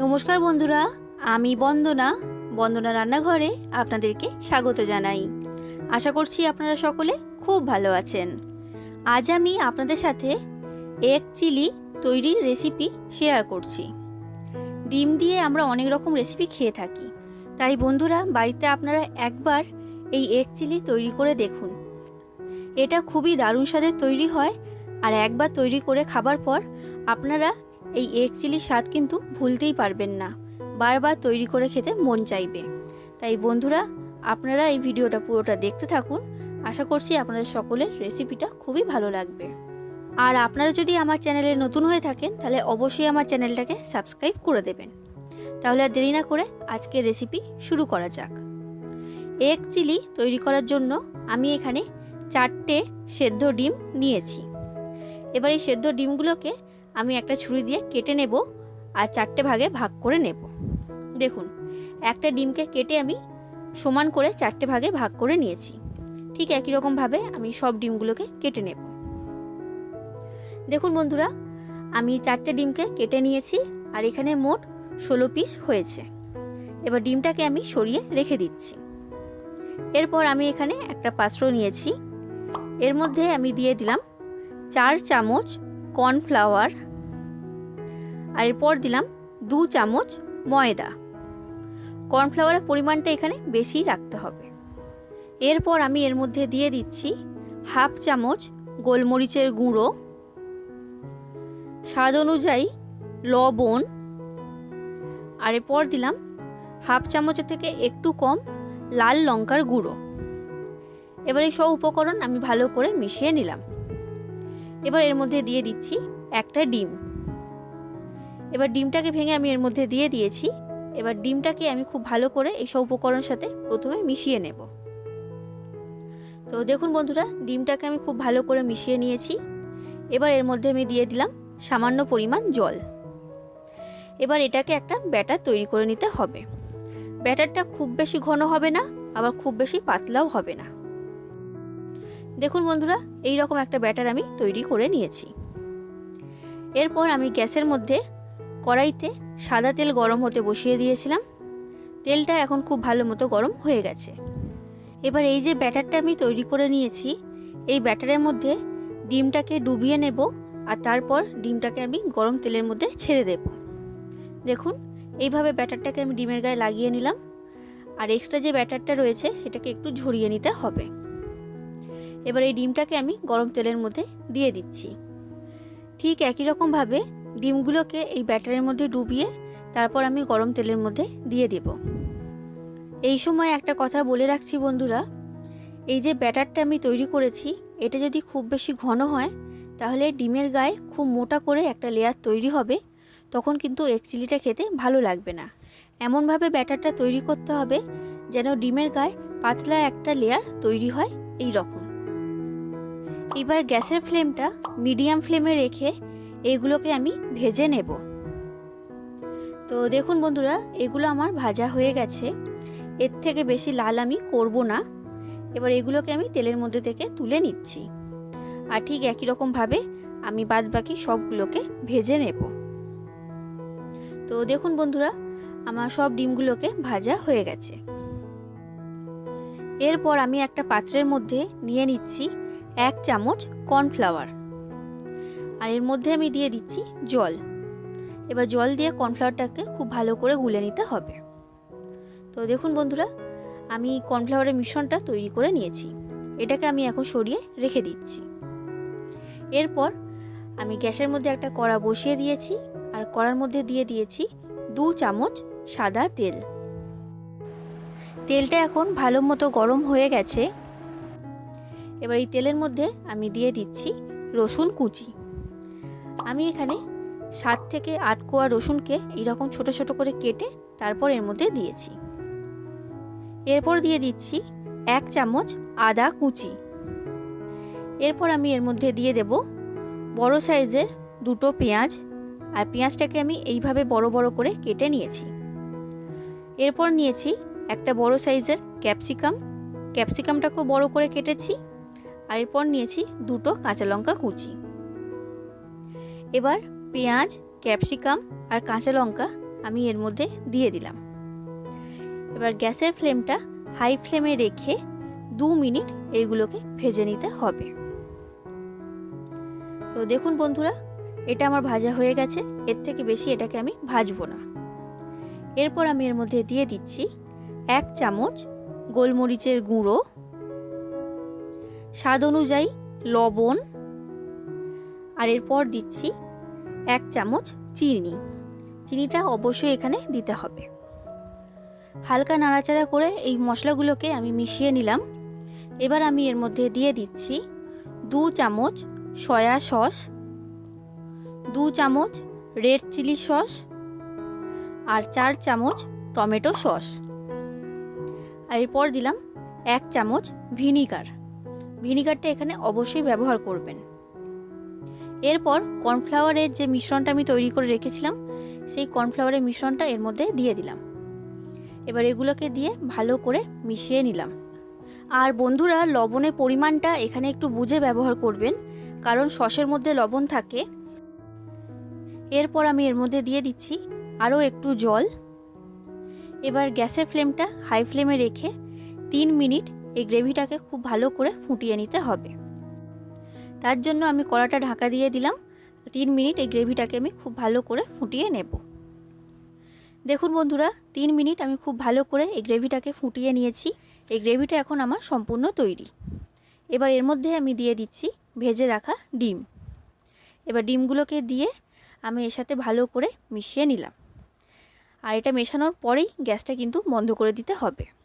নমস্কার বন্ধুরা, আমি বন্দনা। বন্দনা রান্নাঘরে আপনাদেরকে স্বাগত জানাই। আশা করছি আপনারা সকলে খুব ভালো আছেন। আজ আমি আপনাদের সাথে এক চিলি তৈরির রেসিপি শেয়ার করছি। ডিম দিয়ে আমরা অনেক রকম রেসিপি খেয়ে থাকি। তাই বন্ধুরা, বাড়িতে আপনারা একবার এই এক চিলি তৈরি করে দেখুন। এটা খুবই দারুণ স্বাদের তৈরি হয় আর একবার তৈরি করে খাবার পর আপনারা এই এগ চিলির স্বাদ কিন্তু ভুলতেই পারবেন না। বারবার তৈরি করে খেতে মন চাইবে। তাই বন্ধুরা, আপনারা এই ভিডিওটা পুরোটা দেখতে থাকুন। আশা করছি আপনাদের সকলের রেসিপিটা খুবই ভালো লাগবে। আর আপনারা যদি আমার চ্যানেলে নতুন হয়ে থাকেন, তাহলে অবশ্যই আমার চ্যানেলটাকে সাবস্ক্রাইব করে দেবেন। তাহলে আর দেরি না করে আজকের রেসিপি শুরু করা যাক। এগ চিলি তৈরি করার জন্য আমি এখানে চারটে সেদ্ধ ডিম নিয়েছি। এবার এই সেদ্ধ ডিমগুলোকে আমি একটা ছুরি দিয়ে কেটে নেব আর চারটে ভাগে ভাগ করে নেব। দেখুন, একটা ডিমকে কেটে আমি সমান করে চারটে ভাগে ভাগ করে নিয়েছি। ঠিক একই রকমভাবে আমি সব ডিমগুলোকে কেটে নেব। দেখুন বন্ধুরা, আমি চারটে ডিমকে কেটে নিয়েছি আর এখানে মোট ষোলো পিস হয়েছে। এবার ডিমটাকে আমি সরিয়ে রেখে দিচ্ছি। এরপর আমি এখানে একটা পাত্র নিয়েছি। এর মধ্যে আমি দিয়ে দিলাম চার চামচ কর্নফ্লাওয়ার। আর এরপর দিলাম দু চামচ ময়দা। কর্নফ্লাওয়ারের পরিমাণটা এখানে বেশি রাখতে হবে। এরপর আমি এর মধ্যে দিয়ে দিচ্ছি হাফ চামচ গোলমরিচের গুঁড়ো। স্বাদ অনুযায়ী লবণ। আর এরপর দিলাম হাফ চামচের থেকে একটু কম লাল লঙ্কার গুঁড়ো। এবার এই সব উপকরণ আমি ভালো করে মিশিয়ে নিলাম। এবার এর মধ্যে দিয়ে দিচ্ছি একটা ডিম। এবার ডিমটাকে ভেঙে আমি এর মধ্যে দিয়ে দিয়েছি। এবার ডিমটাকে আমি খুব ভালো করে এই সব উপকরণের সাথে প্রথমে মিশিয়ে নেব। তো দেখুন বন্ধুরা, ডিমটাকে আমি খুব ভালো করে মিশিয়ে নিয়েছি। এবার এর মধ্যে আমি দিয়ে দিলাম সামান্য পরিমাণ জল। এবার এটাকে একটা ব্যাটার তৈরি করে নিতে হবে। ব্যাটারটা খুব বেশি ঘন হবে না, আবার খুব বেশি পাতলাও হবে না। দেখুন বন্ধুরা, এই রকম একটা ব্যাটার আমি তৈরি করে নিয়েছি। এরপর আমি গ্যাসের মধ্যে কড়াইতে সাদা তেল গরম হতে বসিয়ে দিয়েছিলাম। তেলটা এখন খুব ভালো মতো গরম হয়ে গেছে। এবার এই যে ব্যাটারটা আমি তৈরি করে নিয়েছি, এই ব্যাটারের মধ্যে ডিমটাকে ডুবিয়ে নেব আর তারপর ডিমটাকে আমি গরম তেলের মধ্যে ছেড়ে দেব। দেখুন, এইভাবে ব্যাটারটাকে আমি ডিমের গায়ে লাগিয়ে নিলাম। আর এক্সট্রা যে ব্যাটারটা রয়েছে, সেটাকে একটু ঝরিয়ে নিতে হবে। এবার এই ডিমটাকে আমি গরম তেলের মধ্যে দিয়ে দিচ্ছি। ঠিক একই রকমভাবে ডিমগুলোকে এই ব্যাটারের মধ্যে ডুবিয়ে তারপর আমি গরম তেলের মধ্যে দিয়ে দেব। এই সময় একটা কথা বলে রাখছি বন্ধুরা, এই যে ব্যাটারটা আমি তৈরি করেছি, এটা যদি খুব বেশি ঘন হয়, তাহলে ডিমের গায়ে খুব মোটা করে একটা লেয়ার তৈরি হবে, তখন কিন্তু এক চিলিটা খেতে ভালো লাগবে না। এমনভাবে ব্যাটারটা তৈরি করতে হবে, যেন ডিমের গায়ে পাতলা একটা লেয়ার তৈরি হয় এই রকম এবার গ্যাসের ফ্লেমটা মিডিয়াম ফ্লেমে রেখে এগুলোকে আমি ভেজে নেব। তো দেখুন বন্ধুরা, এগুলো আমার ভাজা হয়ে গেছে। এর থেকে বেশি লাল আমি করব না। এবার এগুলোকে আমি তেলের মধ্যে থেকে তুলে নিচ্ছি। আর ঠিক একই রকমভাবে আমি বাদ বাকি সবগুলোকে ভেজে নেব। তো দেখুন বন্ধুরা, আমার সব ডিমগুলোকে ভাজা হয়ে গেছে। এরপর আমি একটা পাত্রের মধ্যে নিয়ে নিচ্ছি এক চামচ কর্নফ্লাওয়ার। আর এর মধ্যে আমি দিয়ে দিচ্ছি জল। এবার জল দিয়ে কর্নফ্লাওয়ারটাকে খুব ভালো করে গুলে নিতে হবে। তো দেখুন বন্ধুরা, আমি কর্নফ্লাওয়ারের মিশ্রণটা তৈরি করে নিয়েছি। এটাকে আমি এখন সরিয়ে রেখে দিচ্ছি। এরপর আমি গ্যাসের মধ্যে একটা কড়া বসিয়ে দিয়েছি আর কড়ার মধ্যে দিয়ে দিয়েছি দু চামচ সাদা তেল। তেলটা এখন ভালো মতো গরম হয়ে গেছে। এবার এই তেলের মধ্যে আমি দিয়ে দিচ্ছি রসুন কুচি। আমি এখানে সাত থেকে আট কোয়া রসুনকে এইরকম ছোট ছোট করে কেটে তারপর এর মধ্যে দিয়েছি। এরপর দিয়ে দিচ্ছি এক চামচ আদা কুচি। এরপর আমি এর মধ্যে দিয়ে দেব বড় সাইজের দুটো পেঁয়াজ। আর পেঁয়াজটাকে আমি এইভাবে বড় বড় করে কেটে নিয়েছি। এরপর নিয়েছি একটা বড় সাইজের ক্যাপসিকাম। ক্যাপসিকামটাকেও বড় করে কেটেছি। আর এরপর নিয়েছি দুটো কাঁচা লঙ্কা কুচি। এবার পেঁয়াজ, ক্যাপসিকাম আর কাঁচা লঙ্কা আমি এর মধ্যে দিয়ে দিলাম। এবার গ্যাসের ফ্লেমটা হাই ফ্লেমে রেখে দু মিনিট এইগুলোকে ভেজে নিতে হবে। তো দেখুন বন্ধুরা, এটা আমার ভাজা হয়ে গেছে, এর থেকে বেশি এটাকে আমি ভাজবো না। এরপর আমি এর মধ্যে দিয়ে দিচ্ছি এক চামচ গোলমরিচের গুঁড়ো স্বাদ অনুযায়ী লবণ। আর এরপর দিচ্ছি এক চামচ চিনি। চিনিটা অবশ্যই এখানে দিতে হবে। হালকা নাড়াচাড়া করে এই মশলাগুলোকে আমি মিশিয়ে নিলাম। এবার আমি এর মধ্যে দিয়ে দিচ্ছি দু চামচ সয়া সস, দু চামচ রেড চিলি সস আর চার চামচ টমেটো সস। আর এরপর দিলাম এক চামচ ভিনিগার। ভিনিগারটা এখানে অবশ্যই ব্যবহার করবেন। এরপর কর্নফ্লাওয়ারের যে মিশ্রণটা আমি তৈরি করে রেখেছিলাম, সেই কর্নফ্লাওয়ারের মিশ্রণটা এর মধ্যে দিয়ে দিলাম। এবার এগুলোকে দিয়ে ভালো করে মিশিয়ে নিলাম। আর বন্ধুরা, লবণের পরিমাণটা এখানে একটু বুঝে ব্যবহার করবেন, কারণ সসের মধ্যে লবণ থাকে। এরপর আমি এর মধ্যে দিয়ে দিচ্ছি আরও একটু জল। এবার গ্যাসের ফ্লেমটা হাই ফ্লেমে রেখে তিন মিনিট এই গ্রেভিটাকে খুব ভালো করে ফুটিয়ে নিতে হবে। তার জন্য আমি কড়াটা ঢাকা দিয়ে দিলাম। তিন মিনিট এই গ্রেভিটাকে আমি খুব ভালো করে ফুটিয়ে নেব। দেখুন বন্ধুরা, তিন মিনিট আমি খুব ভালো করে এই গ্রেভিটাকে ফুটিয়ে নিয়েছি। এই গ্রেভিটা এখন আমার সম্পূর্ণ তৈরি। এবার এর মধ্যে আমি দিয়ে দিচ্ছি ভেজে রাখা ডিম। এবার ডিমগুলোকে দিয়ে আমি এর সাথে ভালো করে মিশিয়ে নিলাম। আর এটা মেশানোর পরেই গ্যাসটা কিন্তু বন্ধ করে দিতে হবে।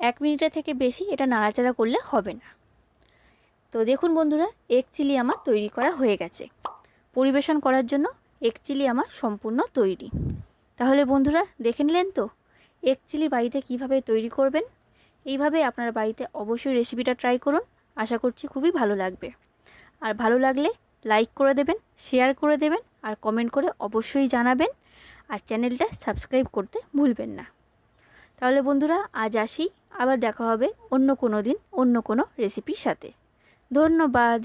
এক মিনিটের থেকে বেশি এটা নাড়াচাড়া করলে হবে না। তো দেখুন বন্ধুরা এক চিলি আমার তৈরি করা হয়ে গেছে। পরিবেশন করার জন্য এক চিলি আমার সম্পূর্ণ তৈরি। তাহলে বন্ধুরা, দেখে নিলেন তো এক চিলি বাড়িতে কীভাবে তৈরি করবেন? এইভাবে আপনার বাড়িতে অবশ্যই রেসিপিটা ট্রাই করুন। আশা করছি খুবই ভালো লাগবে। আর ভালো লাগলে লাইক করে দেবেন শেয়ার করে দেবেন, আর কমেন্ট করে অবশ্যই জানাবেন। আর চ্যানেলটা সাবস্ক্রাইব করতে ভুলবেন না। তাহলে বন্ধুরা, আজ আসি। আবার দেখা হবে অন্য কোনো দিন, অন্য কোনো রেসিপির সাথে। ধন্যবাদ।